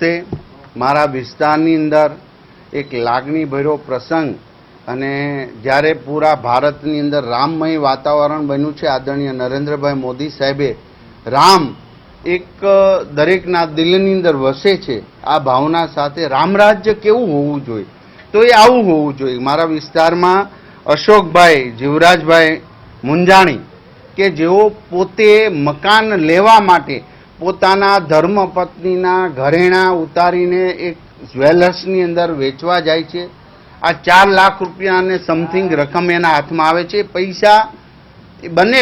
તે મારા વિસ્તારની અંદર એક લાગણી ભર્યો પ્રસંગ અને જ્યારે પૂરા ભારતની અંદર રામમય વાતાવરણ બન્યું છે આદરણીય નરેન્દ્રભાઈ મોદી સાહેબે, રામ એક દરેકના દિલની અંદર વસે છે. આ ભાવના સાથે રામરાજ્ય કેવું હોવું જોઈએ? તો એ આવું હોવું જોઈએ. મારા વિસ્તારમાં અશોકભાઈ, જીવરાજભાઈ મુંજાણી કે જેઓ પોતે મકાન લેવા માટે પોતાના ધર્મપત્નીના ઘરેણા ઉતારીને એક જ્વેલર્સની અંદર વેચવા જાય છે. આ ચાર લાખ રૂપિયા અને સમથિંગ રકમ એના હાથમાં આવે છે. પૈસા બંને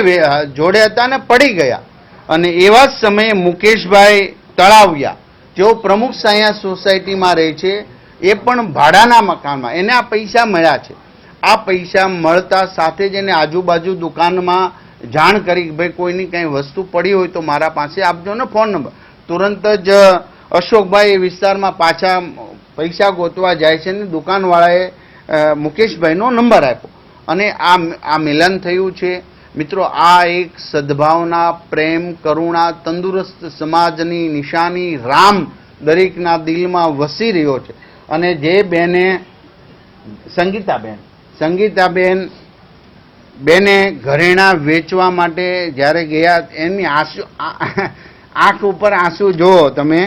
જોડે હતા ને પડી ગયા. અને એવા જ સમયે મુકેશભાઈ તળાવિયા. જેઓ પ્રમુખ સાયા સોસાયટીમાં રહે છે. એ પણ ભાડાના મકાનમાં. એને આ પૈસા મળ્યા છે. આ પૈસા મળતા સાથે જ એને આજુબાજુ દુકાનમાં જાણ કરી ભાઈ કોઈની કંઈ વસ્તુ પડી હોય તો મારા પાસે આપજો ને ફોન નંબર. તુરંત જ અશોકભાઈ એ વિસ્તારમાં પાછા પૈસા ગોતવા જાય છે ને દુકાનવાળાએ મુકેશભાઈનો નંબર આપ્યો. અને આ આ મિલન થયું છે. મિત્રો, આ એક સદભાવના, પ્રેમ, કરુણા, તંદુરસ્ત સમાજની નિશાની રામ દરેકના દિલમાં વસી રહ્યો છે. અને જે બેને સંગીતાબેન સંગીતાબેન બેને ઘરેણા વેચવા માટે જ્યારે ગયા, એની આંસુ આંખ ઉપર આંસુ જુઓ તમે,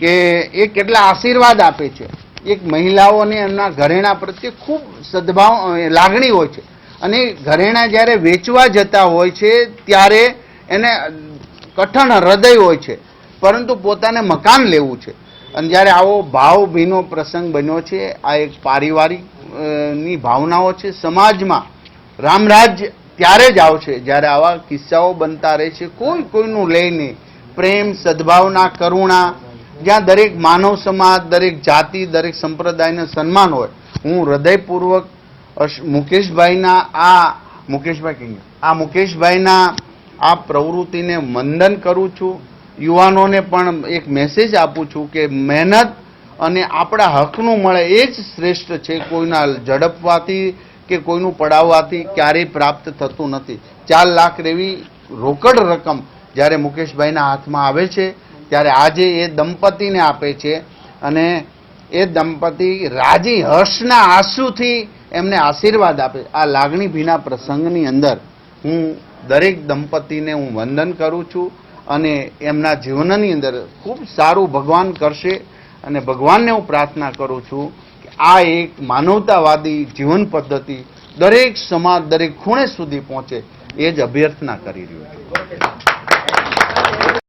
કે એ કેટલા આશીર્વાદ આપે છે. એક મહિલાઓને એમના ઘરેણા પ્રત્યે ખૂબ સદભાવ લાગણી હોય છે. અને ઘરેણા જ્યારે વેચવા જતા હોય છે, ત્યારે એને કઠણ હૃદય હોય છે, પરંતુ પોતાને મકાન લેવું છે. અને જ્યારે આવો ભાવભીનો પ્રસંગ બન્યો છે, આ એક પારિવારિકની ભાવનાઓ છે, સમાજમાં રામરાજ ત્યારે જ આવશે જ્યારે આવા કિસ્સાઓ બનતા રહે છે. કોઈ કોઈનું લઈને પ્રેમ, સદભાવના, કરુણા, જ્યાં દરેક માનવ સમાજ, દરેક જાતિ, દરેક સંપ્રદાયને સન્માન હોય, હું હૃદયપૂર્વક મુકેશભાઈના આ મુકેશભાઈ આ મુકેશભાઈના આ પ્રવૃત્તિને વંદન કરું છું. યુવાનોને પણ એક મેસેજ આપું છું કે મહેનત અને આપણા હકનું મળે એ જ શ્રેષ્ઠ છે. કોઈના ઝડપવાથી કે કોઈનું પડાવવાથી ક્યારેય પ્રાપ્ત થતું નથી. ચાર લાખ એવી રોકડ રકમ જ્યારે મુકેશભાઈના હાથમાં આવે છે, ત્યારે આજે એ દંપતીને આપે છે અને એ દંપતી રાજી હર્ષના આંસુથી એમને આશીર્વાદ આપે. આ લાગણી ભીના પ્રસંગની અંદર હું દરેક દંપતીને હું વંદન કરું છું અને એમના જીવનની અંદર ખૂબ સારું ભગવાન કરશે અને ભગવાનને હું પ્રાર્થના કરું છું આ એક માનવતાવાદી જીવન પદ્ધતિ દરેક સમાજ, દરેક ખૂણે સુધી પહોંચે એ જ અભ્યર્થના કરી રહ્યો છું.